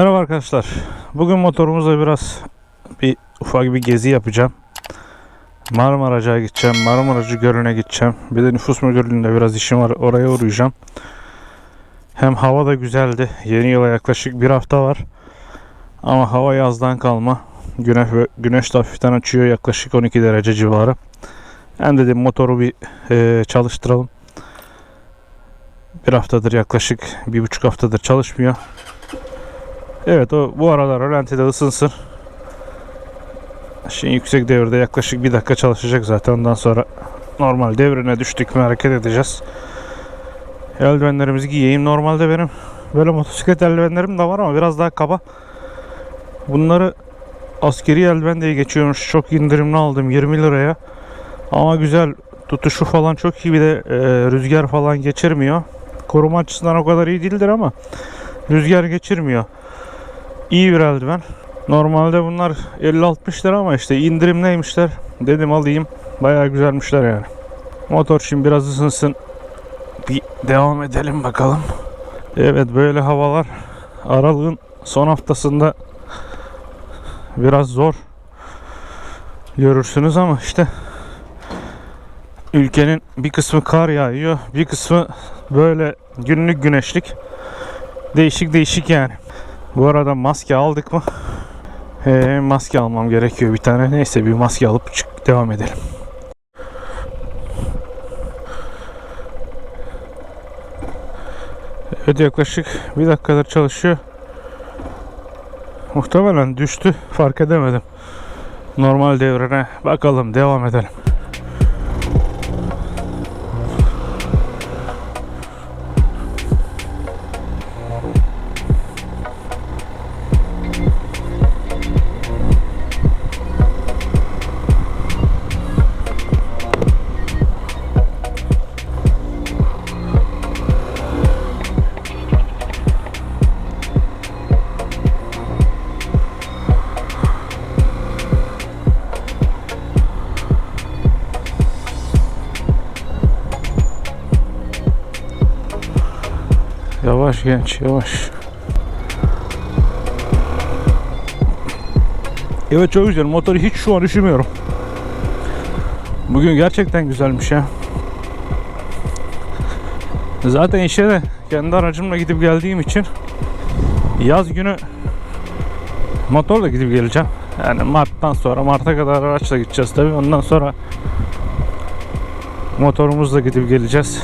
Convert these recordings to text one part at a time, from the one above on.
Merhaba arkadaşlar. Bugün motorumuzla biraz bir ufak bir gezi yapacağım. Marmaracı'ya gideceğim. Marmaracı Gölü'ne gideceğim. Bir de nüfus müdürlüğünde biraz işim var. Oraya uğrayacağım. Hem hava da güzeldi. Yeni yıla yaklaşık bir hafta var. Ama hava yazdan kalma. Güneş, güneş de hafiften açıyor. Yaklaşık 12 derece civarı. Hem dedim motoru bir e, çalıştıralım. Bir haftadır yaklaşık bir buçuk haftadır çalışmıyor. Evet o bu aralar rölantide ısınsın. Şimdi yüksek devirde yaklaşık bir dakika çalışacak zaten. Ondan sonra normal devrine düştük mü hareket edeceğiz. Eldivenlerimizi giyeyim. Normalde benim böyle motosiklet eldivenlerim de var ama biraz daha kaba. Bunları askeri eldiven diye geçiyormuş. Çok indirimli aldım 20 liraya. Ama güzel tutuşu falan çok iyi bir de e, rüzgar falan geçirmiyor. Koruma açısından o kadar iyi değildir ama rüzgar geçirmiyor. İyi bir eldiven. Normalde bunlar 50-60 lira ama işte indirimleymişler. Dedim alayım. Bayağı güzelmişler yani. Motor şimdi biraz ısınsın. Bir devam edelim bakalım. Evet böyle havalar aralığın son haftasında biraz zor görürsünüz ama işte ülkenin bir kısmı kar yağıyor, bir kısmı böyle günlük güneşlik. Değişik değişik yani. Bu arada maske aldık mı? Ee, maske almam gerekiyor bir tane. Neyse bir maske alıp çık devam edelim. Evet yaklaşık bir dakikadır çalışıyor. Muhtemelen düştü. Fark edemedim. Normal devrine bakalım devam edelim. Yavaş genç yavaş. Evet çok güzel. Motoru hiç şu an üşümüyorum. Bugün gerçekten güzelmiş ya. Zaten işe de kendi aracımla gidip geldiğim için yaz günü motorla gidip geleceğim. Yani Mart'tan sonra Mart'a kadar araçla gideceğiz tabii. Ondan sonra motorumuzla gidip geleceğiz.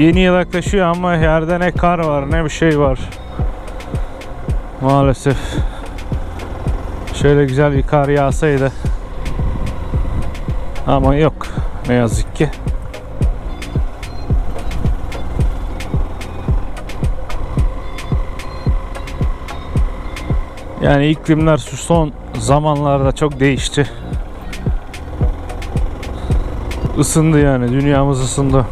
Yeni yıl yaklaşıyor ama yerde ne kar var ne bir şey var. Maalesef. Şöyle güzel bir kar yağsaydı. Ama yok. Ne yazık ki. Yani iklimler şu son zamanlarda çok değişti. Isındı yani dünyamız ısındı.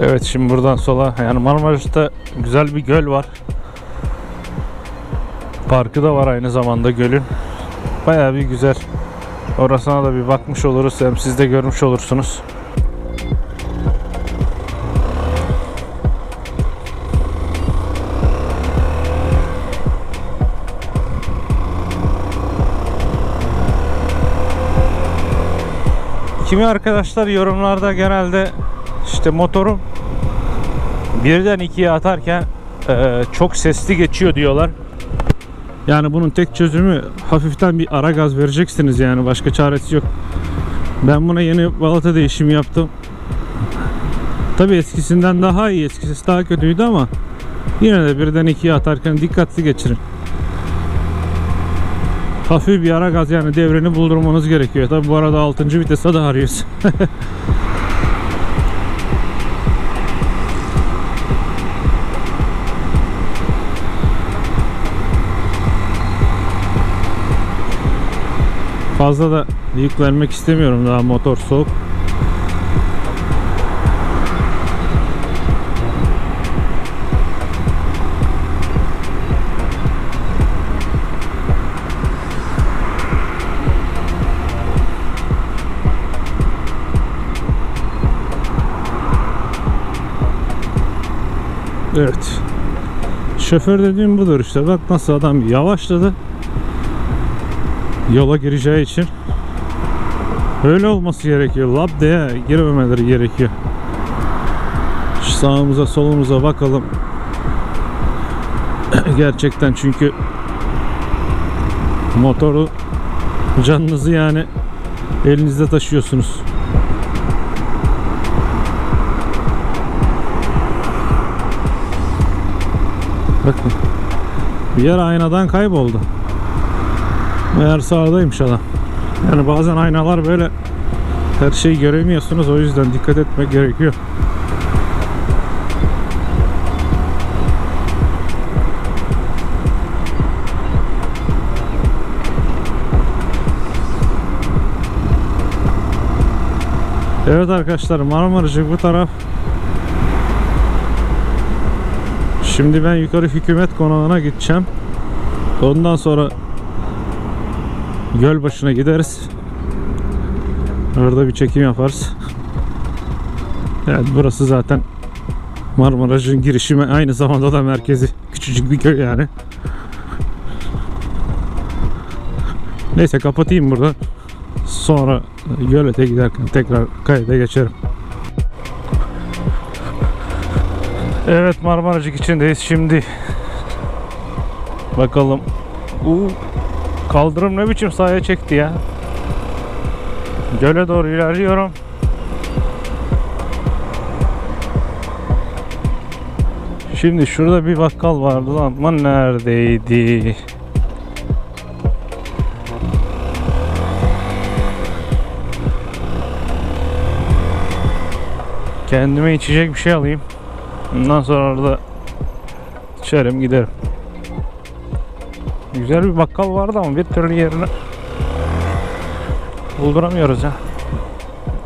Evet şimdi buradan sola yani Marmaris'te güzel bir göl var. Parkı da var aynı zamanda gölün. Bayağı bir güzel. Orasına da bir bakmış oluruz hem siz de görmüş olursunuz. Kimi arkadaşlar yorumlarda genelde işte motorum birden ikiye atarken e, çok sesli geçiyor diyorlar. Yani bunun tek çözümü hafiften bir ara gaz vereceksiniz yani başka çaresi yok. Ben buna yeni balata değişimi yaptım. Tabi eskisinden daha iyi. Eskisi daha kötüydü ama yine de birden ikiye atarken dikkatli geçirin. Hafif bir ara gaz yani devreni buldurmanız gerekiyor. Tabi bu arada 6. vitese de arıyoruz. Fazla da yüklenmek istemiyorum daha motor soğuk. Evet. Şoför dediğim budur işte. Bak nasıl adam yavaşladı. Yola gireceği için. Öyle olması gerekiyor. Lab diye girmemeleri gerekiyor. Şu sağımıza solumuza bakalım. Gerçekten çünkü motoru canınızı yani elinizde taşıyorsunuz. Bakın. Bir yer aynadan kayboldu. Meğer sağdaymış adam. Yani bazen aynalar böyle her şeyi göremiyorsunuz. O yüzden dikkat etmek gerekiyor. Evet arkadaşlar Marmaracık bu taraf. Şimdi ben yukarı hükümet konağına gideceğim. Ondan sonra göl başına gideriz. Orada bir çekim yaparız. Evet burası zaten Marmaracık'ın girişi aynı zamanda da merkezi. Küçücük bir köy yani. Neyse kapatayım burada. Sonra gölete giderken tekrar kayda geçerim. Evet Marmaracık içindeyiz şimdi. Bakalım. Uu, kaldırım ne biçim sahaya çekti ya. Göle doğru ilerliyorum. Şimdi şurada bir bakkal vardı lan. Ama neredeydi? Kendime içecek bir şey alayım. Ondan sonra orada içerim giderim. Güzel bir bakkal vardı ama bir türlü yerini bulduramıyoruz ya.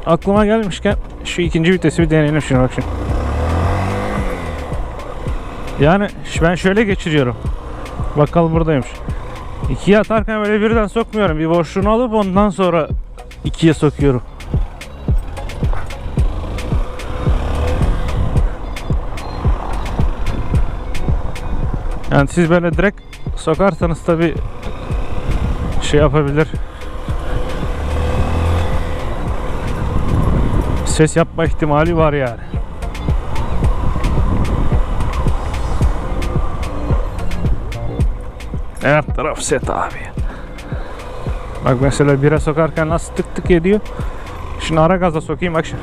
Aklıma gelmişken şu ikinci vitesi bir deneyelim şuna bak şimdi. Yani ben şöyle geçiriyorum. Bakkal buradaymış. İkiye atarken böyle birden sokmuyorum. Bir boşluğunu alıp ondan sonra ikiye sokuyorum. Yani siz böyle direkt sokarsanız tabi şey yapabilir. Ses yapma ihtimali var yani. Her taraf set abi. Bak mesela bira sokarken nasıl tık tık ediyor. Şimdi ara gaza sokayım bak şimdi.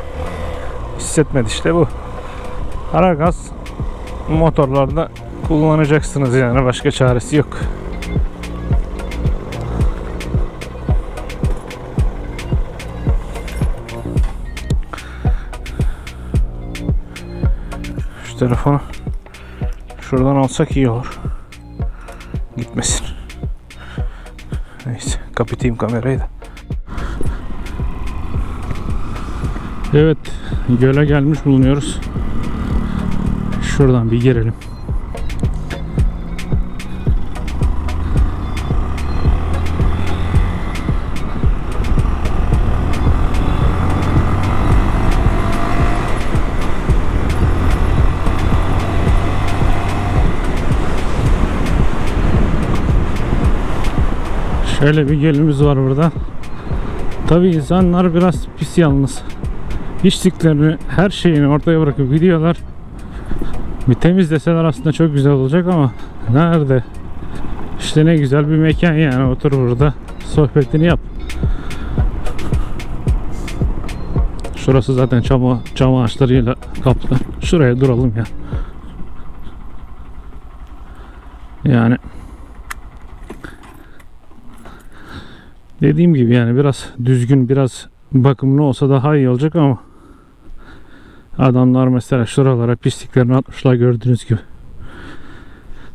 Hissetmedi işte bu. Ara gaz motorlarda kullanacaksınız yani başka çaresi yok. Şu telefonu şuradan alsak iyi olur. Gitmesin. Neyse kapatayım kamerayı da. Evet göle gelmiş bulunuyoruz. Şuradan bir girelim. Şöyle bir gölümüz var burada. Tabi insanlar biraz pis yalnız. İçtiklerini, her şeyini ortaya bırakıp gidiyorlar. Bir temizleseler aslında çok güzel olacak ama nerede? İşte ne güzel bir mekan yani otur burada sohbetini yap. Şurası zaten çam, çam ağaçlarıyla kaplı. Şuraya duralım ya. Yani dediğim gibi yani biraz düzgün biraz bakımlı olsa daha iyi olacak ama adamlar mesela şuralara pisliklerini atmışlar gördüğünüz gibi.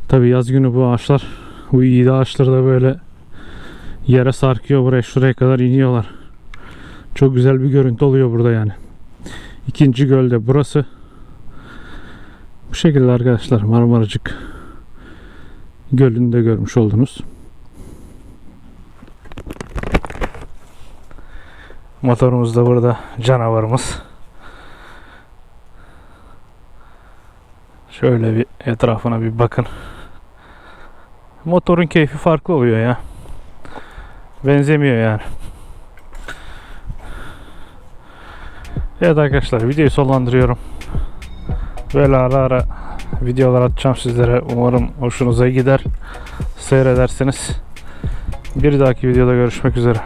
Tabi yaz günü bu ağaçlar bu iyi ağaçları da böyle yere sarkıyor buraya şuraya kadar iniyorlar. Çok güzel bir görüntü oluyor burada yani. İkinci gölde burası. Bu şekilde arkadaşlar Marmaracık Gölü'nü de görmüş oldunuz. Motorumuz da burada canavarımız. Şöyle bir etrafına bir bakın. Motorun keyfi farklı oluyor ya. Benzemiyor yani. Evet arkadaşlar videoyu sonlandırıyorum. Böyle ara ara videolar atacağım sizlere. Umarım hoşunuza gider. Seyredersiniz. Bir dahaki videoda görüşmek üzere.